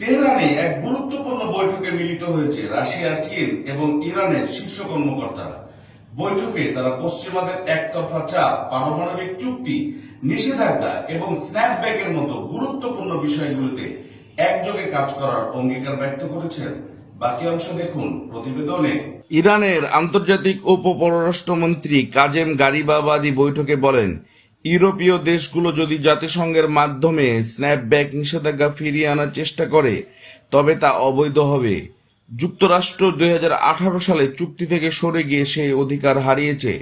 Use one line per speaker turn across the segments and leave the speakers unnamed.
তেহরানে এক গুরুত্বপূর্ণ বৈঠকে মিলিত হয়েছে রাশিয়া, চীন এবং ইরানের শীর্ষ কর্মকর্তারা। বৈঠকে তারা পশ্চিমাদের একতরফা চাপ, পারমাণবিক চুক্তি, নিষেধাজ্ঞা এবং স্ন্যাপব্যাকের মতো গুরুত্বপূর্ণ বিষয়গুলোতে একযোগে কাজ করার অঙ্গীকার ব্যক্ত করেছেন। বাকি অংশ দেখুন প্রতিবেদনে।
ইরানের আন্তর্জাতিক উপ পররাষ্ট্রমন্ত্রী কাজেম গারিবাবাদি বৈঠকে বলেন ইউরোপীয় দেশগুলো যদি জাতিসংঘের মাধ্যমে স্ন্যাপব্যাক নিষেধাজ্ঞা ফিরিয়ে আনার চেষ্টা করে, তবে তা অবৈধ হবে। যুক্তরাষ্ট্র দুই হাজার আঠারো সালে চুক্তি থেকে সরে গিয়ে সেই অধিকার হারিয়েছে।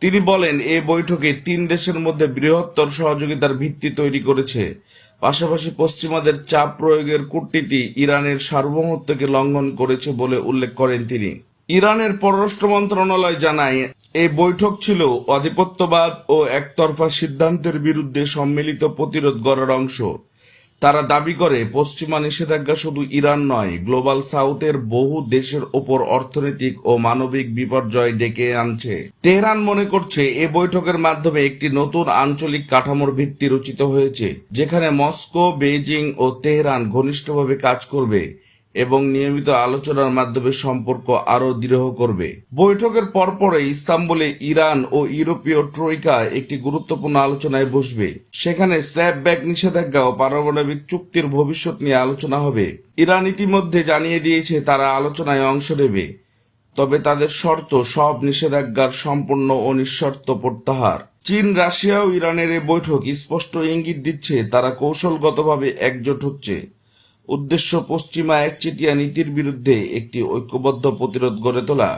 তিনি বলেন, এ বৈঠকে তিন দেশের মধ্যে বৃহত্তর সহযোগিতার ভিত্তি তৈরি করেছে। পাশাপাশি পশ্চিমাদের চাপ প্রয়োগের কূটনীতি ইরানের সার্বভৌমত্বকে লঙ্ঘন করেছে বলে উল্লেখ করেন তিনি। ইরানের পররাষ্ট্র মন্ত্রণালয় জানায় এই বৈঠক ছিল আধিপত্যবাদ ও একতরফা সিদ্ধান্তের বিরুদ্ধে সম্মিলিত প্রতিরোধ গড়ার অংশ। তারা দাবি করে, পশ্চিমা নিষেধাজ্ঞা শুধু ইরান নয়, গ্লোবাল সাউথের বহু দেশের ওপর অর্থনৈতিক ও মানবিক বিপর্যয় ডেকে আনছে। তেহরান মনে করছে, এ বৈঠকের মাধ্যমে একটি নতুন আঞ্চলিক কাঠামোর ভিত্তি রচিত হয়েছে, যেখানে মস্কো, বেইজিং ও তেহরান ঘনিষ্ঠভাবে কাজ করবে। এবং নিয়মিত আলোচনার মাধ্যমে সম্পর্ক আরও দৃঢ় করবে। বৈঠকের পরপরে ইস্তাম্বুলে ইরান ও ইউরোপীয় ট্রয়িকা একটি গুরুত্বপূর্ণ আলোচনায় বসবে। সেখানে স্ন্যাপব্যাক নিষেধাজ্ঞা ও পারমাণবিক চুক্তির ভবিষ্যৎ নিয়ে আলোচনা হবে। ইরান ইতিমধ্যে জানিয়ে দিয়েছে, তারা আলোচনায় অংশ নেবে। তবে তাদের শর্ত, সব নিষেধাজ্ঞার সম্পূর্ণ ও নিঃশর্ত প্রত্যাহার। চীন, রাশিয়া ও ইরানের এই বৈঠক স্পষ্ট ইঙ্গিত দিচ্ছে, তারা কৌশলগতভাবে একজোট হচ্ছে। উদ্দেশ্য পশ্চিমা একচেটিয়া নীতির বিরুদ্ধে একটি ঐক্যবদ্ধ প্রতিরোধ গড়ে তোলা।